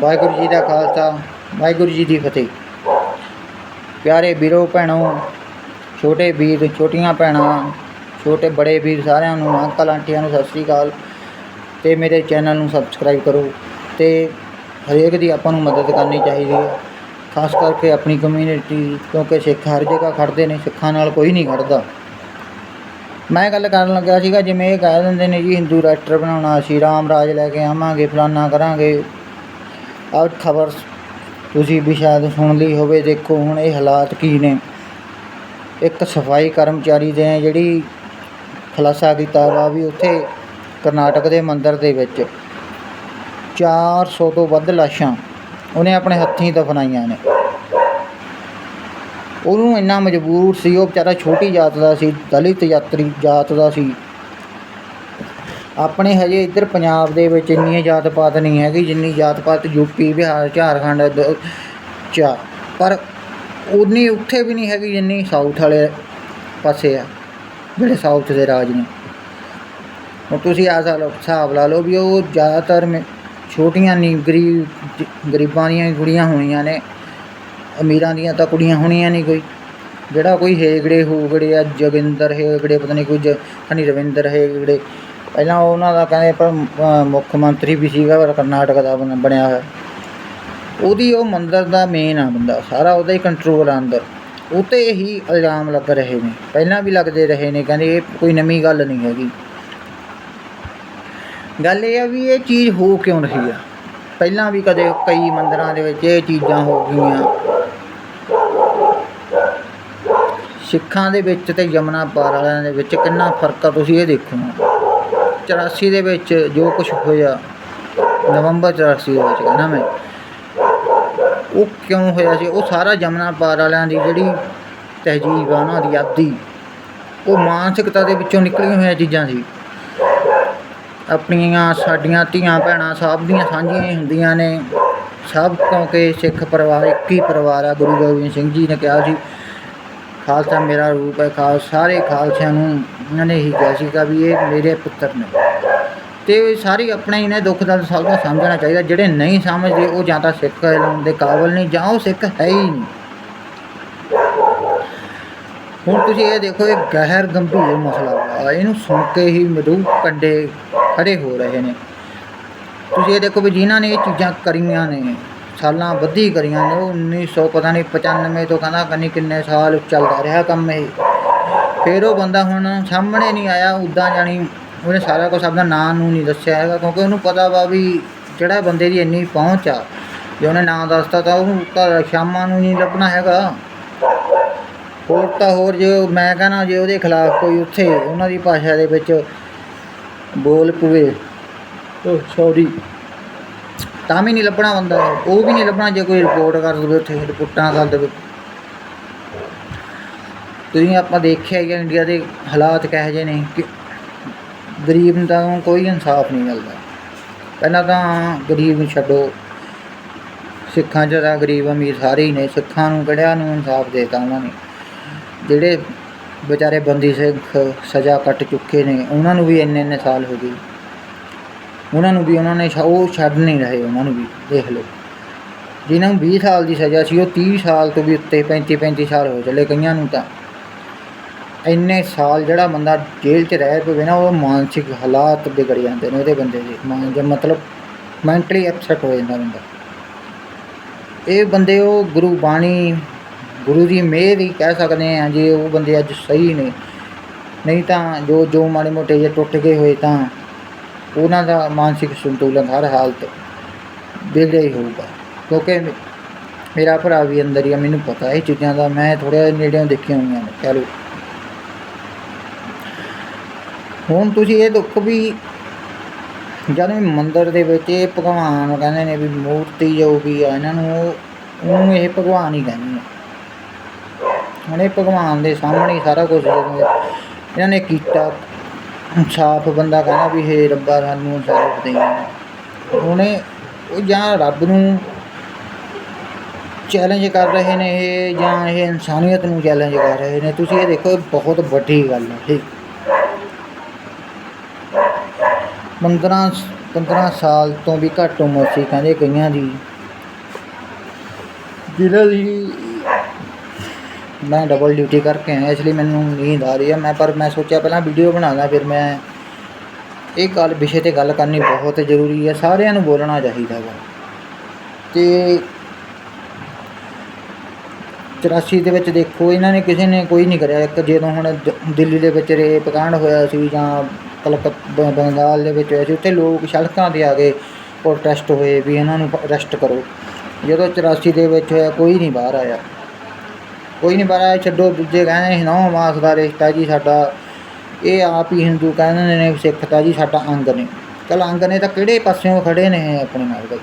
ਵਾਹਿਗੁਰੂ ਜੀ ਦਾ ਖਾਲਸਾ, ਵਾਹਿਗੁਰੂ ਜੀ ਦੀ ਫਤਿਹ। ਪਿਆਰੇ ਵੀਰੋ, ਭੈਣੋ, ਛੋਟੇ ਵੀਰ, ਛੋਟੀਆਂ ਭੈਣਾਂ, ਛੋਟੇ, ਬੜੇ ਵੀਰ ਸਾਰਿਆਂ ਨੂੰ, ਅੰਕਲ, ਆਂਟੀਆਂ ਨੂੰ ਸਤਿ ਸ੍ਰੀ ਅਕਾਲ ਤੇ ਮੇਰੇ ਚੈਨਲ ਨੂੰ ਸਬਸਕ੍ਰਾਈਬ ਕਰੋ ਤੇ ਹਰੇਕ ਦੀ ਆਪਾਂ ਨੂੰ ਮਦਦ ਕਰਨੀ ਚਾਹੀਦੀ ਹੈ। ਖਾਸ ਕਰਕੇ ਆਪਣੀ ਕਮਿਊਨਿਟੀ ਕਿਉਂਕਿ ਸਿੱਖ ਹਰ ਜਗ੍ਹਾ ਖੜਦੇ ਨੇ, ਸਿੱਖਾਂ ਨਾਲ ਕੋਈ ਨਹੀਂ ਖੜਦਾ। ਮੈਂ ਗੱਲ ਕਰਨ ਲੱਗਾ ਸੀਗਾ, ਜਿਵੇਂ ਇਹ ਕਹਿ ਦਿੰਦੇ ਨੇ ਜੀ, ਹਿੰਦੂ ਰਾਸ਼ਟਰ ਬਣਾਉਣਾ, ਅਸੀਂ ਰਾਮ ਰਾਜ ਲੈ ਕੇ ਆਵਾਂਗੇ, ਫਲਾਨਾ ਕਰਾਂਗੇ। ਆਹ ਖਬਰ ਤੁਸੀਂ ਵੀ ਸ਼ਾਇਦ ਸੁਣ ਲਈ ਹੋਵੇ, ਦੇਖੋ ਹੁਣ ਇਹ ਹਾਲਾਤ ਕੀ ਨੇ। ਇੱਕ ਸਫ਼ਾਈ ਕਰਮਚਾਰੀ ਦੇ ਜਿਹੜੀ ਖੁਲਾਸਾ ਕੀਤਾ ਵਾ ਵੀ ਉੱਥੇ ਕਰਨਾਟਕ ਦੇ ਮੰਦਿਰ ਦੇ ਵਿੱਚ 400 ਤੋਂ ਵੱਧ ਲਾਸ਼ਾਂ ਉਹਨੇ ਆਪਣੇ ਹੱਥੀਂ ਦਫਨਾਈਆਂ ਨੇ। ਉਹਨੂੰ ਇੰਨਾ ਮਜਬੂਰ ਸੀ, ਉਹ ਵਿਚਾਰਾ ਛੋਟੀ ਜਾਤ ਦਾ ਸੀ, ਦਲਿਤ ਯਾਤਰੀ ਜਾਤ ਦਾ ਸੀ। ਆਪਣੇ ਹਜੇ ਇੱਧਰ ਪੰਜਾਬ ਦੇ ਵਿੱਚ ਇੰਨੀ ਜਾਤ ਪਾਤ ਨਹੀਂ ਹੈਗੀ, ਜਿੰਨੀ ਜਾਤ ਪਾਤ ਯੂਪੀ ਬਿਹਾਰ, ਝਾਰਖੰਡ, ਦ- ਚ ਆ। ਪਰ ਉਨੀ ਉੱਥੇ ਵੀ ਨਹੀਂ ਹੈਗੀ ਜਿੰਨੀ ਸਾਊਥ ਵਾਲੇ ਪਾਸੇ ਆ, ਜਿਹੜੇ ਸਾਊਥ ਦੇ ਰਾਜ ਨੇ ਹੁਣ ਤੁਸੀਂ ਆ ਸਾਲ ਹਿਸਾਬ ਲਾ ਲਓ ਵੀ ਉਹ ਜ਼ਿਆਦਾਤਰ ਮ- ਛੋਟੀਆਂ ਨਹੀਂ ਗਰੀਬ ਗਰੀਬਾਂ ਦੀਆਂ ਕੁੜੀਆਂ ਹੋਣੀਆਂ ਨੇ, ਅਮੀਰਾਂ ਦੀਆਂ ਤਾਂ ਕੁੜੀਆਂ ਹੋਣੀਆਂ ਨਹੀਂ ਕੋਈ ਜਿਹੜਾ ਕੋਈ ਹੇਗੜੇ ਹੂਗੜੇ ਆ, ਜੋਗਿੰਦਰ ਹੇਗੜੇ, ਪਤਾ ਨਹੀਂ ਕੋਈ ਜ- ਖਨੀ ਰਵਿੰਦਰ ਹੇਗੜੇ ਪਹਿਲਾਂ ਉਹਨਾਂ ਦਾ ਕਹਿੰਦੇ ਪਰ ਮੁੱਖ ਮੰਤਰੀ ਵੀ ਸੀਗਾ, ਪਰ ਕਰਨਾਟਕ ਦਾ ਬਣ- ਬਣਿਆ ਹੋਇਆ। ਉਹਦੀ ਉਹ ਮੰਦਰ ਦਾ ਮੇਨ ਆ ਬੰਦਾ, ਸਾਰਾ ਉਹਦਾ ਹੀ ਕੰਟਰੋਲ ਆ ਅੰਦਰ। ਉਤੇ ਹੀ ਇਲਜ਼ਾਮ ਲੱਗ ਰਹੇ ਨੇ। ਪਹਿਲਾਂ ਵੀ ਲੱਗਦੇ ਰਹੇ ਨੇ, ਕਹਿੰਦੇ ਇਹ ਕੋਈ ਨਵੀਂ ਗੱਲ ਨਹੀਂ ਹੈਗੀ। ਗੱਲ ਇਹ ਆ ਵੀ ਇਹ ਚੀਜ਼ ਹੋ ਕਿਉਂ ਰਹੀ ਆ? ਪਹਿਲਾਂ ਵੀ ਕਦੇ ਕਈ ਮੰਦਰਾਂ ਦੇ ਵਿੱਚ ਇਹ ਚੀਜ਼ਾਂ ਹੋ ਗਈਆਂ। ਸਿੱਖਾਂ ਦੇ ਵਿੱਚ ਤੇ ਯਮਨਾ ਪਾਰ ਵਾਲਿਆਂ ਦੇ ਵਿੱਚ ਕਿੰਨਾ ਫ਼ਰਕ ਆ, ਤੁਸੀਂ ਇਹ ਦੇਖੋ 84 ਦੇ ਵਿੱਚ ਜੋ ਕੁਝ ਹੋਇਆ, ਨਵੰਬਰ 84 ਦੇ ਵਿੱਚ ਕਹਿੰਦਾ ਮੈਂ? ਉਹ ਕਿਉਂ ਹੋਇਆ ਸੀ? ਉਹ ਸਾਰਾ ਯਮਨਾ ਪਾਰ ਵਾਲਿਆਂ ਦੀ ਜਿਹੜੀ ਤਹਿਜੀਬ ਆ, ਉਹਨਾਂ ਦੀ ਆਦੀ, ਉਹ ਮਾਨਸਿਕਤਾ ਦੇ ਵਿੱਚੋਂ ਨਿਕਲੀਆਂ ਹੋਈਆਂ ਚੀਜ਼ਾਂ ਸੀ। ਆਪਣੀਆਂ ਸਾਡੀਆਂ ਧੀਆਂ ਭੈਣਾਂ ਸਭ ਦੀਆਂ ਸਾਂਝੀਆਂ ਹੀ ਹੁੰਦੀਆਂ ਨੇ। ਸਭ ਕਿਉਂਕਿ ਸਿੱਖ ਪਰਿਵਾਰ, ਇੱਕ ਹੀ ਪਰਿਵਾਰ ਆ, ਗੁਰੂ ਗੋਬਿੰਦ ਸਿੰਘ ਜੀ ਨੇ ਕਿਹਾ ਸੀ ਖਾਲਸਾ ਮੇਰਾ ਰੂਪ ਹੈ ਖਾਲ ਸਾਰੇ ਖਾਲਸਿਆਂ ਨੂੰ ਉਹਨਾਂ ਨੇ ਹੀ ਕਿਹਾ ਸੀਗਾ ਵੀ ਇਹ ਮੇਰੇ ਪੁੱਤਰ ਨੇ। ਤੇ ਸਾਰੀ ਆਪਣੇ ਇਹਨੇ ਦੁੱਖ ਦਰਦ ਸਭ ਦਾ ਸਮਝਣਾ ਚਾਹੀਦਾ। ਜਿਹੜੇ ਨਹੀਂ ਸਮਝਦੇ, ਉਹ ਜਾਂ ਤਾਂ ਸਿੱਖ ਦੇ ਕਾਬਲ ਨਹੀਂ ਜਾਂ ਉਹ ਸਿੱਖ ਹੈ ਹੀ ਨਹੀਂ। ਹੁਣ ਤੁਸੀਂ ਇਹ ਦੇਖੋ, ਇਹ ਗਹਿਰ ਗੰਭੀਰ ਮਸਲਾ ਵਾ। ਇਹਨੂੰ ਸੁਣ ਕੇ ਹੀ ਮਰੂ ਕੰਡੇ ਖੜੇ ਹੋ ਰਹੇ ਨੇ। ਤੁਸੀਂ ਇਹ ਦੇਖੋ ਵੀ ਜਿਨ੍ਹਾਂ ਨੇ ਇਹ ਚੀਜ਼ਾਂ ਕਰੀਆਂ ਨੇ ਸਾਲਾਂ ਵੱਧੀ ਕਰੀਆਂ ਨੇ, ਉਹ 1900 ਪਤਾ ਨਹੀਂ 95 ਤੋਂ ਕਹਿੰਦਾ ਕੰਨੀ ਕਿੰਨੇ ਸਾਲ ਚੱਲਦਾ ਰਿਹਾ ਕੰਮ ਇਹ। ਫਿਰ ਉਹ ਬੰਦਾ ਹੁਣ ਸਾਹਮਣੇ ਨਹੀਂ ਆਇਆ ਉਦਾਂ ਜਾਣੀ ਉਹਨੇ ਸਾਰਾ ਕੁਝ ਆਪਣਾ ਨਾਂ ਨੂੰ ਨਹੀਂ ਦੱਸਿਆ ਹੈਗਾ, ਕਿਉਂਕਿ ਉਹਨੂੰ ਪਤਾ ਵਾ ਵੀ ਜਿਹੜਾ ਬੰਦੇ ਦੀ ਇੰਨੀ ਪਹੁੰਚ ਆ, ਜੇ ਉਹਨੇ ਨਾਂ ਦੱਸਤਾ ਤਾਂ ਉਹਨੂੰ ਤਾਂ ਸ਼ਾਮਾਂ ਨੂੰ ਨਹੀਂ ਲੱਭਣਾ ਹੈਗਾ। ਹੋਰ ਤਾਂ ਹੋਰ ਜੇ ਮੈਂ ਕਹਿੰਦਾ ਜੇ ਉਹਦੇ ਖਿਲਾਫ ਕੋਈ ਉੱਥੇ ਉਹਨਾਂ ਦੀ ਭਾਸ਼ਾ ਦੇ ਵਿੱਚ ਬੋਲ ਪਵੇ, ਉਹ ਸੌਰੀ। ਤਾਂ ਵੀ ਨਹੀਂ ਲੱਭਣਾ ਬੰਦਾ, ਉਹ ਵੀ ਨਹੀਂ ਲੱਭਣਾ ਜੇ ਕੋਈ ਰਿਪੋਰਟ ਕਰ ਦੇਵੇ ਉੱਥੇ ਰਿਪੋਰਟਾਂ ਕਰ ਦੇਵੇ। ਤੁਸੀਂ ਆਪਾਂ ਦੇਖਿਆ ਹੀ ਇੰਡੀਆ ਦੇ ਹਾਲਾਤ ਕਿਹੋ ਜਿਹੇ ਨੇ ਕਿ ਗਰੀਬ ਨੂੰ ਤਾਂ ਕੋਈ ਇਨਸਾਫ ਨਹੀਂ ਮਿਲਦਾ। ਪਹਿਲਾਂ ਤਾਂ ਗਰੀਬ ਨੂੰ ਛੱਡੋ। ਸਿੱਖਾਂ 'ਚ ਤਾਂ ਗਰੀਬ ਅਮੀਰ ਸਾਰੇ ਹੀ ਨੇ, ਸਿੱਖਾਂ ਨੂੰ, ਕਿਹੜਿਆਂ ਨੂੰ ਇਨਸਾਫ ਦੇਤਾ ਉਹਨਾਂ ਨੇ। ਜਿਹੜੇ ਵਿਚਾਰੇ ਬੰਦੀ ਸਿੰਘ ਸਜ਼ਾ ਕੱਟ ਚੁੱਕੇ ਨੇ, ਉਹਨਾਂ ਨੂੰ ਵੀ ਇੰਨੇ ਇੰਨੇ ਸਾਲ ਹੋ ਗਏ। ਉਹਨਾਂ ਨੂੰ ਵੀ, ਉਹਨਾਂ ਨੇ ਛ- ਉਹ ਛੱਡ ਨਹੀਂ ਰਹੇ, ਉਹਨਾਂ ਨੂੰ ਵੀ, ਦੇਖ ਲਓ। ਜਿਨ੍ਹਾਂ ਨੂੰ 20 ਸਾਲ ਦੀ ਸਜ਼ਾ ਸੀ, ਉਹ 30 ਸਾਲ ਤੋਂ ਵੀ ਉੱਤੇ 35 35 ਸਾਲ ਹੋ ਚੱਲੇ ਕਈਆਂ ਨੂੰ ਤਾਂ। ਇੰਨੇ ਸਾਲ ਜਿਹੜਾ ਬੰਦਾ ਜੇਲ੍ਹ 'ਚ ਰਹਿ ਪਵੇ ਨਾ, ਉਹ ਮਾਨਸਿਕ ਹਾਲਾਤ ਵਿਗੜ ਜਾਂਦੇ ਨੇ ਉਹਦੇ ਬੰਦੇ ਦੇ। ਮਾਨ ਜਾਂ ਮਤਲਬ ਮੈਂਟਲੀ ਅਪਸੈਟ ਹੋ ਜਾਂਦਾ ਬੰਦਾ। ਇਹ ਬੰਦੇ ਉਹ ਗੁਰੂ ਬਾਣੀ, ਗੁਰੂ ਦੀ ਮਿਹਰ ਹੀ ਕਹਿ ਸਕਦੇ ਆ ਜੇ ਉਹ ਬੰਦੇ ਅੱਜ ਸਹੀ ਨੇ। ਨਹੀਂ ਤਾਂ ਜੋ ਜੋ ਮਾੜੇ ਮੋਟੇ ਜੇ ਟੁੱਟ ਗਏ ਹੋਏ ਤਾਂ ਉਹਨਾਂ ਦਾ ਮਾਨਸਿਕ ਸੰਤੁਲਨ ਹਰ ਹਾਲਤ ਵਿਗੜਿਆ ਹੀ ਹੋਊਗਾ। ਕਿਉਂਕਿ ਮੇਰਾ ਭਰਾ ਵੀ ਅੰਦਰ ਹੀ ਆ, ਮੈਨੂੰ ਪਤਾ ਇਹ ਚੀਜ਼ਾਂ ਦਾ, ਮੈਂ ਥੋੜ੍ਹਾ ਨੇੜਿਓਂ ਦੇਖੀਆਂ ਹੋਈਆਂ ਨੇ, ਕਹਿ ਲਓ। ਹੁਣ ਤੁਸੀਂ ਇਹ ਦੇਖੋ ਵੀ, ਜਦ ਵੀ ਮੰਦਰ ਦੇ ਵਿੱਚ ਇਹ ਭਗਵਾਨ ਕਹਿੰਦੇ ਨੇ ਵੀ ਮੂਰਤੀ ਜੋ ਵੀ ਆ, ਇਹਨਾਂ ਨੂੰ ਉਹਨੂੰ ਇਹ ਭਗਵਾਨ ਹੀ ਕਹਿੰਦੇ ਨੇ। ਹੁਣ ਇਹ ਭਗਵਾਨ ਦੇ ਸਾਹਮਣੇ ਹੀ ਸਾਰਾ ਕੁਝ ਇਹਨਾਂ ਨੇ ਕੀਤਾ ਇਨਸਾਫ ਬੰਦਾ ਕਹਿੰਦਾ ਵੀ ਹੇ ਰੱਬਾ ਸਾਨੂੰ ਇਨਸਾਫ ਦੇ ਉਹਨੇ ਉਹ ਜਾਂ ਰੱਬ ਨੂੰ ਚੈਲੰਜ ਕਰ ਰਹੇ ਨੇ ਇਹ ਜਾਂ ਇਹ ਇਨਸਾਨੀਅਤ ਨੂੰ ਚੈਲੰਜ ਕਰ ਰਹੇ ਨੇ। ਤੁਸੀਂ ਇਹ ਦੇਖੋ ਬਹੁਤ ਵੱਡੀ ਗੱਲ ਹੈ, ਠੀਕ। ਮੰਦਰਾਂ 15 ਸਾਲ ਤੋਂ ਵੀ ਘੱਟ ਉਮਰ ਸੀ, ਕਹਿੰਦੇ ਕਈਆਂ ਦੀ। ਜਿਹਨਾਂ ਦੀ ਮੈਂ ਡਬਲ ਡਿਊਟੀ ਕਰਕੇ ਆਇਆ, ਇਸ ਲਈ ਮੈਨੂੰ ਨੀਂਦ ਆ ਰਹੀ ਹੈ। ਮੈਂ ਪਰ ਮੈਂ ਸੋਚਿਆ ਪਹਿਲਾਂ ਵੀਡੀਓ ਬਣਾ ਲਾਂ, ਫਿਰ ਮੈਂ ਇਹ ਗੱਲ ਵਿਸ਼ੇ ਤੇ ਗੱਲ ਕਰਨੀ ਬਹੁਤ ਜ਼ਰੂਰੀ ਹੈ। ਸਾਰਿਆਂ ਨੂੰ ਬੋਲਣਾ ਚਾਹੀਦਾ ਵਾ। ਤੇ 84 ਦੇ ਵਿੱਚ ਦੇਖੋ, ਇਹਨਾਂ ਨੇ ਕਿਸੇ ਨੇ ਕੋਈ ਨਹੀਂ ਕਰਿਆ। ਇੱਕ ਜਦੋਂ ਹੁਣ ਦ- ਦਿੱਲੀ ਦੇ ਵਿੱਚ ਰੇਪ ਕਾਂਡ ਹੋਇਆ ਸੀ ਜਾਂ ਕਲਕੱਤਾ ਬੰਗਾਲ ਦੇ ਵਿੱਚ ਹੋਇਆ ਸੀ, ਉੱਥੇ ਲੋਕ ਸੜਕਾਂ ਤੇ ਆ ਗਏ ਪ੍ਰੋਟੈਸਟ ਹੋਏ ਵੀ ਇਹਨਾਂ ਨੂੰ ਅਰੈਸਟ ਕਰੋ। ਜਦੋਂ 84 ਦੇ ਵਿੱਚ ਹੋਇਆ, ਕੋਈ ਨਹੀਂ ਬਾਹਰ ਆਇਆ। ਕੋਈ ਨਹੀਂ ਬਾਹਰ ਛੱਡੋ ਦੂਜੇ ਕਹਿੰਦੇ ਨੇ ਨੌ ਮਾਸ ਦਾ ਰਿਸ਼ਤਾ ਜੀ ਸਾਡਾ। ਇਹ ਆਪ ਹੀ ਹਿੰਦੂ ਕਹਿੰਦੇ ਨੇ, ਸਿੱਖ ਤਾਂ ਜੀ ਸਾਡਾ ਅੰਗ ਨੇ। ਚਲ ਅੰਗ ਨੇ ਤਾਂ ਕਿਹੜੇ ਪਾਸਿਓਂ ਖੜੇ ਨੇ ਆਪਣੇ ਨਾਲ ਕਦੇ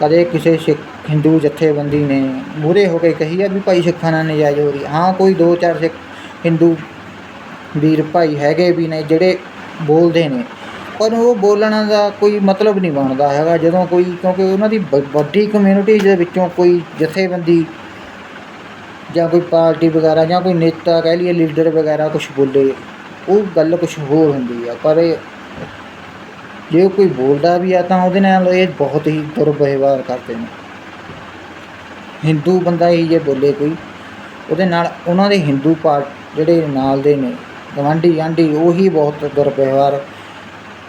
ਕਦੇ ਕਿਸੇ ਸਿੱਖ, ਹਿੰਦੂ ਜਥੇਬੰਦੀ ਨੇ ਮੂਹਰੇ ਹੋ ਕੇ ਕਹੀ ਆ ਵੀ ਭਾਈ ਸਿੱਖਾਂ ਨਾਲ ਨਜਾਇਜ਼ ਹੋ ਰਹੀ ਹਾਂ, ਕੋਈ ਦੋ ਚਾਰ ਸਿੱਖ, ਹਿੰਦੂ ਵੀਰ ਭਾਈ ਹੈਗੇ ਵੀ ਨੇ ਜਿਹੜੇ ਬੋਲਦੇ ਨੇ। ਪਰ ਉਹ ਬੋਲਣ ਦਾ ਕੋਈ ਮਤਲਬ ਨਹੀਂ ਬਣਦਾ ਹੈਗਾ। ਜਦੋਂ ਕੋਈ, ਕਿਉਂਕਿ ਉਹਨਾਂ ਦੀ ਵ- ਵੱਡੀ ਕਮਿਊਨਿਟੀ ਦੇ ਵਿੱਚੋਂ ਕੋਈ ਜਥੇਬੰਦੀ ਜਾਂ ਕੋਈ ਪਾਰਟੀ ਵਗੈਰਾ ਜਾਂ ਕੋਈ ਨੇਤਾ ਕਹਿ ਲਈਏ ਲੀਡਰ ਵਗੈਰਾ ਕੁਝ ਬੋਲੇ, ਉਹ ਗੱਲ ਕੁਝ ਹੋਰ ਹੁੰਦੀ ਆ। ਪਰ ਇਹ ਜੇ ਕੋਈ ਬੋਲਦਾ ਵੀ ਆ ਤਾਂ ਉਹਦੇ ਨਾਲ ਇਹ ਬਹੁਤ ਹੀ ਦੁਰਵਿਵਹਾਰ ਕਰਦੇ ਨੇ। ਹਿੰਦੂ ਬੰਦਾ ਹੀ ਜੇ ਬੋਲੇ ਕੋਈ, ਉਹਦੇ ਨਾਲ ਉਹਨਾਂ ਦੇ ਹਿੰਦੂ ਪਾਰਟ ਜਿਹੜੇ ਨਾਲ ਦੇ ਨੇ, ਗਵਾਂਢੀ ਆਂਢੀ ਉਹੀ ਬਹੁਤ ਦੁਰਵਿਵਹਾਰ,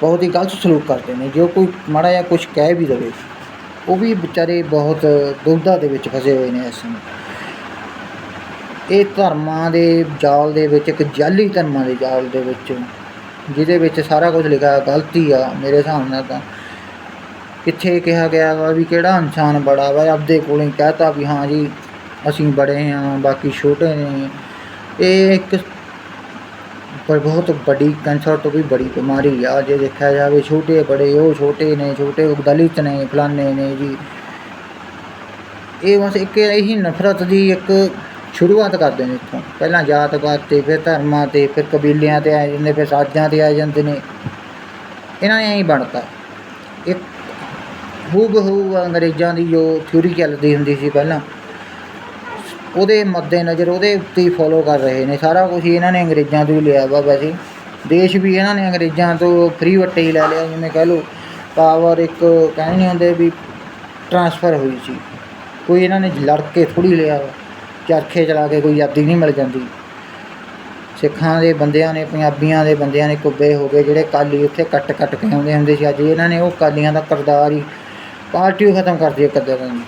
ਬਹੁਤ ਹੀ ਗਲਤ ਸਲੂਕ ਕਰਦੇ ਨੇ। ਜੋ ਕੋਈ ਮਾੜਾ ਜਿਹਾ ਕੁਝ ਕਹਿ ਵੀ ਦੇਵੇ, ਉਹ ਵੀ ਵਿਚਾਰੇ ਬਹੁਤ ਦੁਬਦਾ ਦੇ ਵਿੱਚ ਫਸੇ ਹੋਏ ਨੇ ਇਸ ਸਮੇਂ। ਇਹ ਧਰਮਾਂ ਦੇ ਜਾਲ ਦੇ ਵਿੱਚ, ਇੱਕ ਜਾਲੀ ਧਰਮਾਂ ਦੇ ਜਾਲ ਦੇ ਵਿੱਚ, ਜਿਹਦੇ ਵਿੱਚ ਸਾਰਾ ਕੁਝ ਲਿਖਿਆ ਗਲਤੀ ਆ ਮੇਰੇ ਹਿਸਾਬ ਨਾਲ ਤਾਂ। ਕਿੱਥੇ ਕਿਹਾ ਗਿਆ ਵਾ ਵੀ ਕਿਹੜਾ ਇਨਸਾਨ ਬੜਾ ਵਾ, ਆਪਦੇ ਕੋਲੋਂ ਹੀ ਕਹਤਾ ਵੀ ਹਾਂ ਜੀ, ਅਸੀਂ ਬੜੇ ਹਾਂ, ਬਾਕੀ ਛੋਟੇ ਨੇ। ਇਹ ਇੱਕ ਪਰ ਬਹੁਤ ਵੱਡੀ ਕੈਂਸਰ ਤੋਂ ਵੀ ਬੜੀ ਬਿਮਾਰੀ ਆ, ਜੇ ਦੇਖਿਆ ਜਾਵੇ, ਛੋਟੇ ਬੜੇ, ਉਹ ਛੋਟੇ ਨੇ, ਛੋਟੇ ਉਹ ਦਲਿਤ ਨੇ ਫਲਾਨੇ ਨੇ ਜੀ। ਇਹ ਬਸ ਇੱਕ ਇਹੀ ਨਫ਼ਰਤ ਦੀ ਇੱਕ ਸ਼ੁਰੂਆਤ ਕਰਦੇ ਨੇ ਇੱਥੋਂ। ਪਹਿਲਾਂ ਜਾਤ-ਪਾਤ ਤੇ, ਫਿਰ ਧਰਮਾਂ ਤੇ, ਫਿਰ ਕਬੀਲਿਆਂ ਤੇ ਆ ਜਾਂਦੇ, ਫਿਰ ਸਾਜਾਂ ਤੇ ਆ ਜਾਂਦੇ ਨੇ। ਇਹਨਾਂ ਨੇ ਐਂ ਬਣਤਾ। ਇੱਕ ਹੂ ਬਹੂ ਅੰਗਰੇਜ਼ਾਂ ਦੀ ਜੋ ਥਿਊਰੀ ਚੱਲਦੀ ਹੁੰਦੀ ਸੀ ਪਹਿਲਾਂ, ਉਹਦੇ ਮੱਦੇ ਨਜ਼ਰ ਉਹਦੇ ਉੱਤੇ ਹੀ ਫੋਲੋ ਕਰ ਰਹੇ ਨੇ। ਸਾਰਾ ਕੁਝ ਹੀ ਇਹਨਾਂ ਨੇ ਅੰਗਰੇਜ਼ਾਂ ਤੋਂ ਹੀ ਲਿਆ ਵਾ ਵੈਸੇ। ਦੇਸ਼ ਵੀ ਇਹਨਾਂ ਨੇ ਅੰਗਰੇਜ਼ਾਂ ਤੋਂ ਫ੍ਰੀ ਵੱਟੇ ਹੀ ਲੈ ਲਿਆ, ਜਿਵੇਂ ਕਹਿ ਲਓ ਪਾਵਰ ਇੱਕ ਕਹਿੰਦੇ ਨਹੀਂ ਹੁੰਦੇ ਵੀ ਟਰਾਂਸਫਰ ਹੋਈ ਸੀ। ਕੋਈ ਇਹਨਾਂ ਨੇ ਲੜ ਕੇ ਥੋੜੀ ਲਿਆ ਵਾ। ਚਰਖੇ ਚਲਾ ਕੇ ਕੋਈ ਆਜ਼ਾਦੀ ਨਹੀਂ ਮਿਲ ਜਾਂਦੀ। ਸਿੱਖਾਂ ਦੇ ਬੰਦਿਆਂ ਨੇ, ਪੰਜਾਬੀਆਂ ਦੇ ਬੰਦਿਆਂ ਨੇ ਕੁੱਬੇ ਹੋ ਗਏ, ਜਿਹੜੇ ਕਾਲੀ ਉੱਥੇ ਕੱਟ ਕੱਟ ਕੇ ਆਉਂਦੇ ਹੁੰਦੇ ਸੀ, ਅੱਜ ਇਹਨਾਂ ਨੇ ਉਹ ਕਾਲੀਆਂ ਦਾ ਕਰਦਾਰ ਹੀ ਪਾਰਟੀ ਓ ਖਤਮ ਕਰਦੀ ਹੈ ਕਦੇ ਦੀ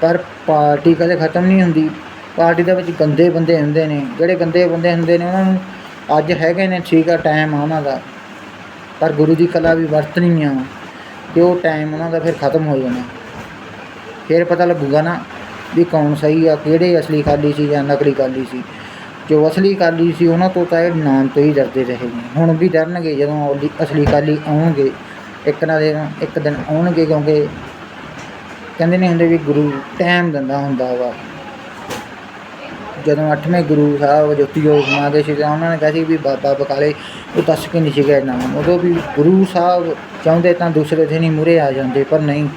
ਪਰ ਪਾਰਟੀ ਕਦੇ ਖਤਮ ਨਹੀਂ ਹੁੰਦੀ। ਪਾਰਟੀ ਦੇ ਵਿੱਚ ਗੰਦੇ ਬੰਦੇ ਹੁੰਦੇ ਨੇ, ਜਿਹੜੇ ਗੰਦੇ ਬੰਦੇ ਹੁੰਦੇ ਨੇ, ਉਹਨਾਂ ਨੂੰ ਅੱਜ ਹੈਗੇ ਨੇ, ਠੀਕ ਆ, ਟਾਈਮ ਆ ਉਹਨਾਂ ਦਾ। ਪਰ ਗੁਰੂ ਦੀ ਕਲਾ ਵੀ ਵਰਤਣੀ ਆ ਕਿ ਉਹ ਟਾਈਮ ਉਹਨਾਂ ਦਾ ਫਿਰ ਖਤਮ ਹੋ ਜਾਣਾ। ਫਿਰ ਪਤਾ ਲੱਗੂਗਾ ਨਾ ਵੀ ਕੌਣ ਸਹੀ ਆ, ਕਿਹੜੇ ਅਸਲੀ ਕਾਲੀ ਸੀ ਜਾਂ ਨਕਲੀ ਕਾਲੀ ਸੀ। ਜੋ ਅਸਲੀ ਕਾਲੀ ਸੀ, ਉਹਨਾਂ ਤੋਂ ਤਾਂ ਇਹ ਨਾਮ ਤੋਂ ਹੀ ਡਰਦੇ ਰਹੇ ਨੇ। ਹੁਣ ਵੀ ਡਰਨਗੇ ਜਦੋਂ ਅਸਲੀ- ਕਾਲੀ ਆਉਣਗੇ। ਇੱਕ ਨਾ ਦਿਨ, ਇੱਕ ਦਿਨ ਆਉਣਗੇ ਕਿਉਂਕਿ ਕਹਿੰਦੇ ਨਹੀਂ ਹੁੰਦੇ ਵੀ ਗੁਰੂ ਟਾਈਮ ਦਿੰਦਾ ਹੁੰਦਾ ਵਾ। ਜਦੋਂ ਅੱਠਵੇਂ ਗੁਰੂ ਸਾਹਿਬ ਜੋਤੀ ਜੋਤ ਸਮਾ ਸੀ, ਤਾਂ ਉਹਨਾਂ ਨੇ ਕਿਹਾ ਸੀ ਵੀ ਬਾਬਾ ਬਕਾਲੇ ਉਹ ਦੱਸ ਕੇ ਨਹੀਂ ਸੀਗਾ ਗਏ ਨਾਮ ਉਦੋਂ ਵੀ ਗੁਰੂ ਸਾਹਿਬ ਚਾਹੁੰਦੇ ਤਾਂ ਦੂਸਰੇ ਦਿਨ ਹੀ ਮੂਹਰੇ ਆ ਜਾਂਦੇ, ਪਰ ਨਹੀਂ।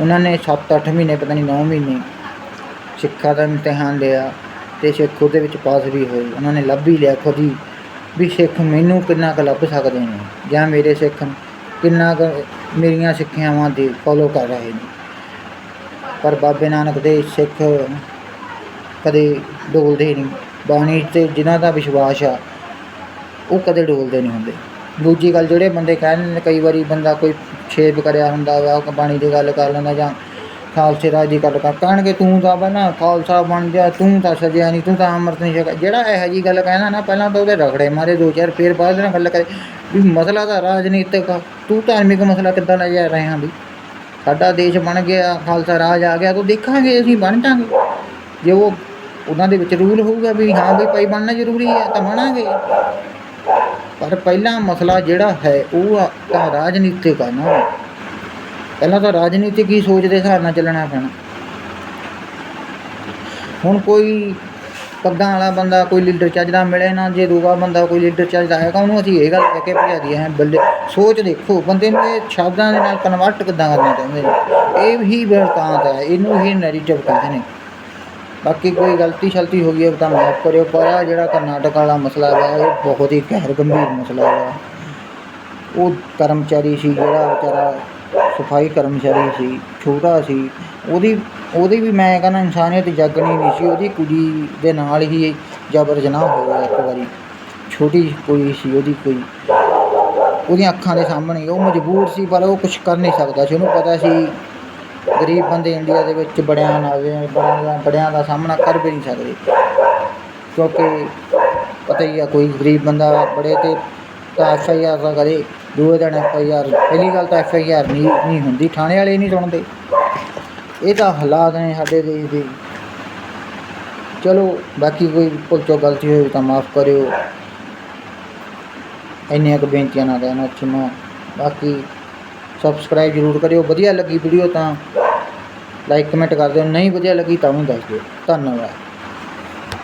ਉਹਨਾਂ ਨੇ 7-8 ਮਹੀਨੇ, ਪਤਾ ਨਹੀਂ 9 ਮਹੀਨੇ ਸਿੱਖਾਂ ਦਾ ਇਮਤਿਹਾਨ ਲਿਆ ਅਤੇ ਸਿੱਖ ਉਹਦੇ ਵਿੱਚ ਪਾਸ ਵੀ ਹੋਏ। ਉਹਨਾਂ ਨੇ ਲੱਭ ਹੀ ਲਿਆ ਖੁਦ ਹੀ ਵੀ ਸਿੱਖ ਮੈਨੂੰ ਕਿੰਨਾ ਕੁ ਲੱਭ ਸਕਦੇ ਨੇ ਜਾਂ ਮੇਰੇ ਸਿੱਖ ਕਿੰਨਾ ਕੁ ਮੇਰੀਆਂ ਸਿੱਖਿਆਵਾਂ ਦੀ ਫੋਲੋ ਕਰ ਰਹੇ ਨੇ। ਪਰ ਬਾਬੇ ਨਾਨਕ ਦੇ ਸਿੱਖ ਕਦੇ ਡੋਲਦੇ ਨਹੀਂ। ਬਾਣੀ ਤੇ ਜਿਨ੍ਹਾਂ ਦਾ ਵਿਸ਼ਵਾਸ ਆ, ਉਹ ਕਦੇ ਡੋਲਦੇ ਨਹੀਂ ਹੁੰਦੇ। ਦੂਜੀ ਗੱਲ, ਜਿਹੜੇ ਬੰਦੇ ਕਹਿੰਦੇ ਨੇ, ਕਈ ਵਾਰੀ ਬੰਦਾ ਕੋਈ ਛੇਪ ਕਰਿਆ ਹੁੰਦਾ ਵਾ, ਉਹ ਬਾਣੀ ਦੀ ਗੱਲ ਕਰ ਲੈਂਦਾ ਜਾਂ ਖਾਲਸੇ ਰਾਜ ਦੀ ਗੱਲ ਕਰ, ਕਹਿਣਗੇ ਤੂੰ ਤਾਂ ਪਹਿਲਾਂ ਖਾਲਸਾ ਬਣ ਜਾ, ਤੂੰ ਤਾਂ ਸਜਿਆ ਨਹੀਂ ਤੂੰ ਤਾਂ ਅੰਮ੍ਰਿਤ ਨਹੀਂ ਛਕਿਆ ਜਿਹੜਾ ਇਹੋ ਜੀ ਗੱਲ ਕਹਿੰਦਾ ਨਾ, ਪਹਿਲਾਂ ਤਾਂ ਉਹਦੇ ਰਗੜੇ ਮਾਰੇ ਦੋ ਚਾਰ, ਫੇਰ ਬਾਅਦ ਨਾਲ ਗੱਲ ਕਰੇ। ਵੀ ਮਸਲਾ ਤਾਂ ਰਾਜਨੀਤਿਕ ਆ, ਤੂੰ ਧਾਰਮਿਕ ਮਸਲਾ ਕਿੱਦਾਂ ਲੈ ਜਾ ਰਹੇ ਹਾਂ ਵੀ? ਸਾਡਾ ਦੇਸ਼ ਬਣ ਗਿਆ, ਖਾਲਸਾ ਰਾਜ ਆ ਗਿਆ, ਤਾਂ ਦੇਖਾਂਗੇ, ਅਸੀਂ ਬਣ ਜਾਾਂਗੇ। ਜੇ ਉਹ ਉਹਨਾਂ ਦੇ ਵਿੱਚ ਰੂਲ ਹੋਊਗਾ ਵੀ ਹਾਂ ਵੀ ਭਾਈ ਬਣਨਾ ਜ਼ਰੂਰੀ ਹੈ ਤਾਂ ਬਣਾਂਗੇ। ਪਰ ਪਹਿਲਾ ਮਸਲਾ ਜਿਹੜਾ ਹੈ, ਉਹ ਆ- ਤਾਂ ਰਾਜਨੀਤਿਕ ਆ ਨਾ। ਪਹਿਲਾਂ ਤਾਂ ਰਾਜਨੀਤਿਕ ਹੀ ਸੋਚ ਦੇ ਹਿਸਾਬ ਨਾਲ ਚੱਲਣਾ ਪੈਣਾ। ਹੁਣ ਕੋਈ ਪੱਗਾਂ ਵਾਲਾ ਬੰਦਾ, ਕੋਈ ਲੀਡਰ ਚੱਜਦਾ, ਮਿਲੇ ਨਾ ਜੇ ਦੂਗਾ ਬੰਦਾ ਕੋਈ ਲੀਡਰ ਚੱਜਦਾ ਹੈਗਾ, ਉਹਨੂੰ ਅਸੀਂ ਇਹ ਗੱਲ ਕਹਿ ਕੇ ਭਜਾ ਦਈਏ, ਹੈ ਬੱਲੇ ਸੋਚ ਦੇਖੋ, ਬੰਦੇ ਨੂੰ ਇਹ ਸ਼ਬਦਾਂ ਦੇ ਨਾਲ ਕਨਵਰਟ ਕਿੱਦਾਂ ਕਰਨਾ ਚਾਹੁੰਦੇ ਨੇ। ਇਹ ਹੀ ਵਰਤਾਂਤ ਹੈ, ਇਹਨੂੰ ਹੀ ਨੈਰੇਟਿਵ ਕਹਿੰਦੇ ਨੇ। ਬਾਕੀ ਕੋਈ ਗਲਤੀ ਸ਼ਲਤੀ ਹੋ ਗਈ ਹੈ, ਤਾਂ ਮਾਫ ਕਰਿਓ, ਪਰ ਆਹ ਜਿਹੜਾ ਕਰਨਾਟਕ ਵਾਲਾ ਮਸਲਾ ਹੈ ਇਹ ਬਹੁਤ ਹੀ ਗਹਿਰ ਗੰਭੀਰ ਮਸਲਾ ਹੈ ਉਹ ਕਰਮਚਾਰੀ ਸੀ ਜਿਹੜਾ ਵਿਚਾਰਾ ਸਫ਼ਾਈ ਕਰਮਚਾਰੀ ਸੀ, ਛੋਟਾ ਸੀ, ਉਹਦੀ ਉਹਦੀ ਵੀ ਮੈਂ ਕਹਿੰਦਾ ਇਨਸਾਨੀਅਤ ਜਾਗਣੀ ਨਹੀਂ ਸੀ, ਉਹਦੀ ਕੁੜੀ ਦੇ ਨਾਲ ਹੀ ਜਬਰ ਜਨਾਹ ਹੋਇਆ ਇੱਕ ਵਾਰੀ। ਛੋਟੀ ਕੁੜੀ ਸੀ ਉਹਦੀ ਕੋਈ। ਉਹਦੀਆਂ ਅੱਖਾਂ ਦੇ ਸਾਹਮਣੇ ਉਹ ਮਜਬੂਰ ਸੀ, ਪਰ ਉਹ ਕੁਝ ਕਰ ਨਹੀਂ ਸਕਦਾ ਸੀ। ਉਹਨੂੰ ਪਤਾ ਸੀ, ਗਰੀਬ ਬੰਦੇ ਇੰਡੀਆ ਦੇ ਵਿੱਚ ਬੜਿਆਂ ਨਾਲ ਬੜਿਆਂ ਦਾ ਬੜਿਆਂ ਦਾ ਸਾਹਮਣਾ ਕਰ ਵੀ ਨਹੀਂ ਸਕਦੇ। ਕਿਉਂਕਿ ਪਤਾ ਹੀ ਆ, ਕੋਈ ਗਰੀਬ ਬੰਦਾ ਬੜੇ ਤੇ ਤਾਂ ਐਫ ਆਈ ਆਰ ਤਾਂ ਕਰੇ ਦੂਏ ਦਿਨ ਐਫ ਆਈ ਆਰ, ਪਹਿਲੀ ਗੱਲ ਤਾਂ ਐਫ ਆਈ ਆਰ ਨਹੀਂ ਨਹੀਂ ਹੁੰਦੀ, ਥਾਣੇ ਵਾਲੇ ਨਹੀਂ ਸੁਣਦੇ। ਇਹ ਤਾਂ ਹਾਲਾਤ ਨੇ ਸਾਡੇ ਦੇਸ਼ ਦੇ। ਚਲੋ, ਬਾਕੀ ਕੋਈ ਭੁੱਲ ਚੋਂ ਗਲਤੀ ਹੋਈ ਤਾਂ ਮਾਫ ਕਰਿਓ। ਇੰਨੀਆਂ ਕੁ ਬੇਨਤੀਆਂ ਨਾਲ ਰਹਿਣਾ ਚੁਣਾ ਬਾਕੀ ਸਬਸਕ੍ਰਾਈਬ ਜ਼ਰੂਰ ਕਰਿਓ। ਵਧੀਆ ਲੱਗੀ ਵੀਡੀਓ ਤਾਂ ਲਾਈਕ ਕਮੈਂਟ ਕਰ ਦਿਓ। ਨਹੀਂ ਵਧੀਆ ਲੱਗੀ ਤਾਂ ਵੀ ਦੱਸ ਦਿਓ। ਧੰਨਵਾਦ।